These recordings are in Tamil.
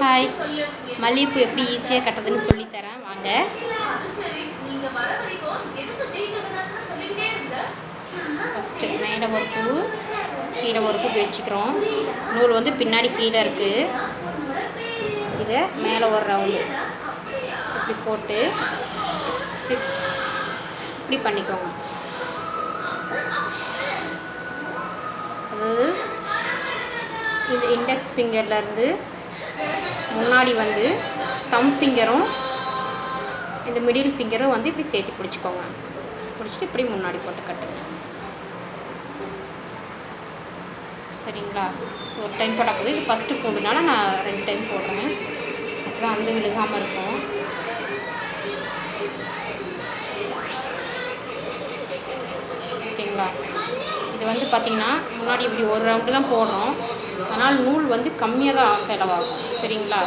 ஹாய் மல்லிகைப்பூ எப்படி ஈஸியாக கட்டுறதுன்னு சொல்லித்தரேன். வாங்க. ஃபஸ்ட்டு மேலே ஒரு பூ கீழே ஒரு பூ வச்சுக்கிறோம். நூல் வந்து பின்னாடி கீழே இருக்குது இதை மேலே ஒரு ரவுண்டு இப்படி போட்டு இப்படி பண்ணிக்கோங்க. அது இந்த இண்டெக்ஸ் ஃபிங்கர்லேருந்து முன்னாடி வந்து தம் ஃபிங்கரும் இந்த மிடில் ஃபிங்கரும் வந்து இப்படி சேர்த்து பிடிச்சிக்கோங்க. பிடிச்சிட்டு இப்படி முன்னாடி போட்டு கட்டுங்க. சரிங்களா? ஒரு டைம் போட்டால் இது ஃபஸ்ட்டு போடுனால நான் ரெண்டு டைம் போடுறேன். அப்போ தான் வந்து விழுகாமல் இருக்கும். ஓகேங்களா? இது வந்து பார்த்திங்கன்னா முன்னாடி இப்படி ஒரு ரவுண்டு தான் போடுறோம். அதனால் நூல் வந்து கம்மியாக தான் செலவாகும். சரிங்களா?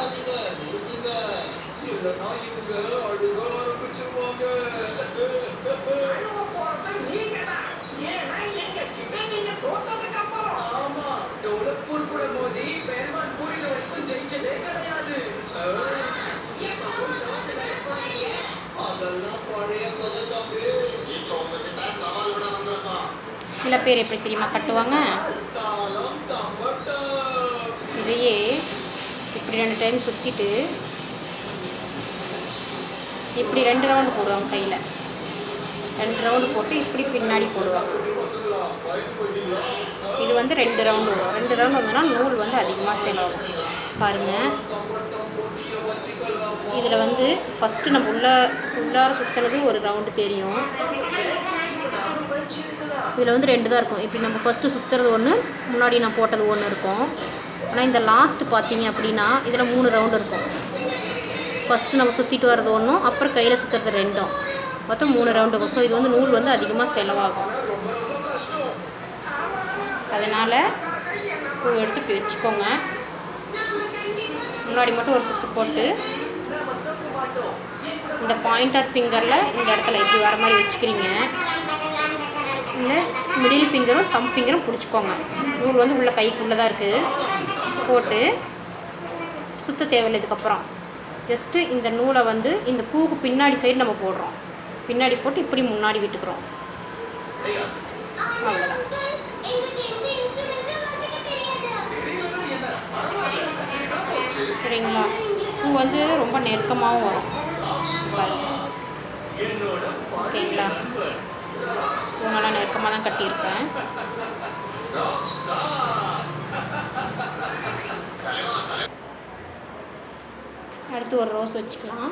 சில பேர் எப்படி தெரியுமா கட்டுவாங்க? இப்படி ரெண்டு டைம் சுற்றிட்டு இப்படி ரெண்டு ரவுண்டு போடுவாங்க கையில். ரெண்டு ரவுண்டு போட்டு இப்படி பின்னாடி போடுவாங்க. இது வந்து ரெண்டு ரவுண்டு வரும். ரெண்டு ரவுண்டு வந்தோன்னா நூல் வந்து அதிகமாக செலவாகும். பாருங்கள் இதில் வந்து ஃபஸ்ட்டு நம்ம உள்ள உள்ளார சுற்றினது ஒரு ரவுண்டு தெரியும். இதில் வந்து ரெண்டு தான் இருக்கும். இப்படி நம்ம ஃபஸ்ட்டு சுற்றுறது ஒன்று முன்னாடி நான் போட்டது ஒன்று இருக்கும். ஆனால் இந்த லாஸ்ட்டு பார்த்தீங்க அப்படின்னா இதில் மூணு ரவுண்டு இருக்கும். ஃபஸ்ட்டு நம்ம சுற்றிட்டு வர்றது ஒன்றும் அப்புறம் கையில் சுற்றுறது ரெண்டும். மொத்தம் மூணு ரவுண்டு இருக்கும். ஸோ இது வந்து நூல் வந்து அதிகமாக செலவாகும். அதனால் பூ எடுத்து வச்சுக்கோங்க. முன்னாடி மட்டும் ஒரு சுற்று போட்டு இந்த பாயிண்டர் ஃபிங்கரில் இந்த இடத்துல இப்படி வர மாதிரி வச்சுக்கிறீங்க. இந்த மிடில் ஃபிங்கரும் தம் ஃபிங்கரும் பிடிச்சிக்கோங்க. நூல் வந்து உள்ள கைக்குள்ளே தான் இருக்குது போட்டு சுத்த தேவையில்லை இதுக்கப்புறம் ஜஸ்ட்டு இந்த நூலை வந்து இந்த பூவுக்கு பின்னாடி சைடு நம்ம போடுறோம். பின்னாடி போட்டு இப்படி முன்னாடி விட்டுக்கிறோம். அவ்வளோதான் சரிங்களா? பூ வந்து ரொம்ப நெருக்கமாகவும் வரும். ஓகேங்களா? பூங்கெல்லாம் நெருக்கமாக தான் கட்டியிருப்பேன். அடுத்து ஒரு ரோஸ் வச்சுக்கலாம்.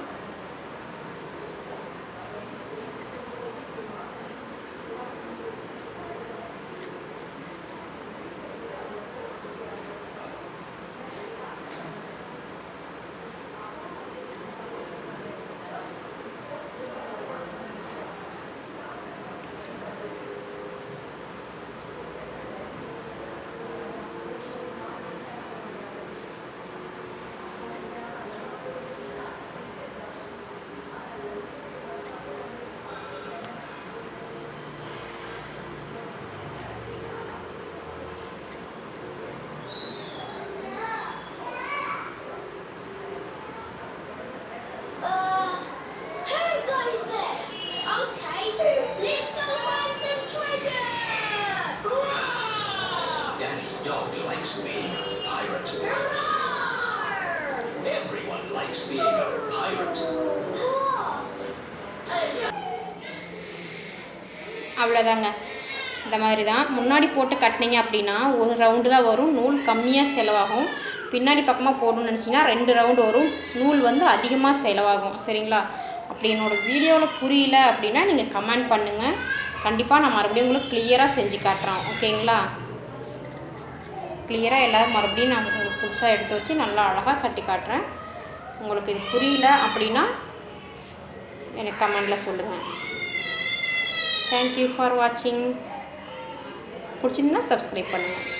Likes being a pirate. அவ்வளோதாங்க. இந்த மாதிரி தான் முன்னாடி போட்டு கட்டினீங்க அப்படின்னா ஒரு ரவுண்டு தான் வரும். நூல் கம்மியாக செலவாகும். பின்னாடி பக்கமாக போடணும்னு நினச்சிங்கன்னா ரெண்டு ரவுண்டு வரும். நூல் வந்து அதிகமாக செலவாகும். சரிங்களா? அப்படி என்னோடய வீடியோவில் புரியல அப்படின்னா நீங்கள் கமெண்ட் பண்ணுங்கள் கண்டிப்பாக நான் மறுபடியும் உங்களுக்கு கிளியராக செஞ்சு காட்டுறேன். ஓகேங்களா? கிளியராக எல்லோரும் மறுபடியும் நான் புதுசாக எடுத்து வச்சு நல்லா அழகாக கட்டி காட்டுறேன். உங்களுக்கு இது புரியல அப்படின்னா எனக்கு கமெண்டில் சொல்லுங்கள் தேங்க்யூ ஃபார் வாட்சிங் பிடிச்சிருந்தா சப்ஸ்கிரைப் பண்ணுங்கள்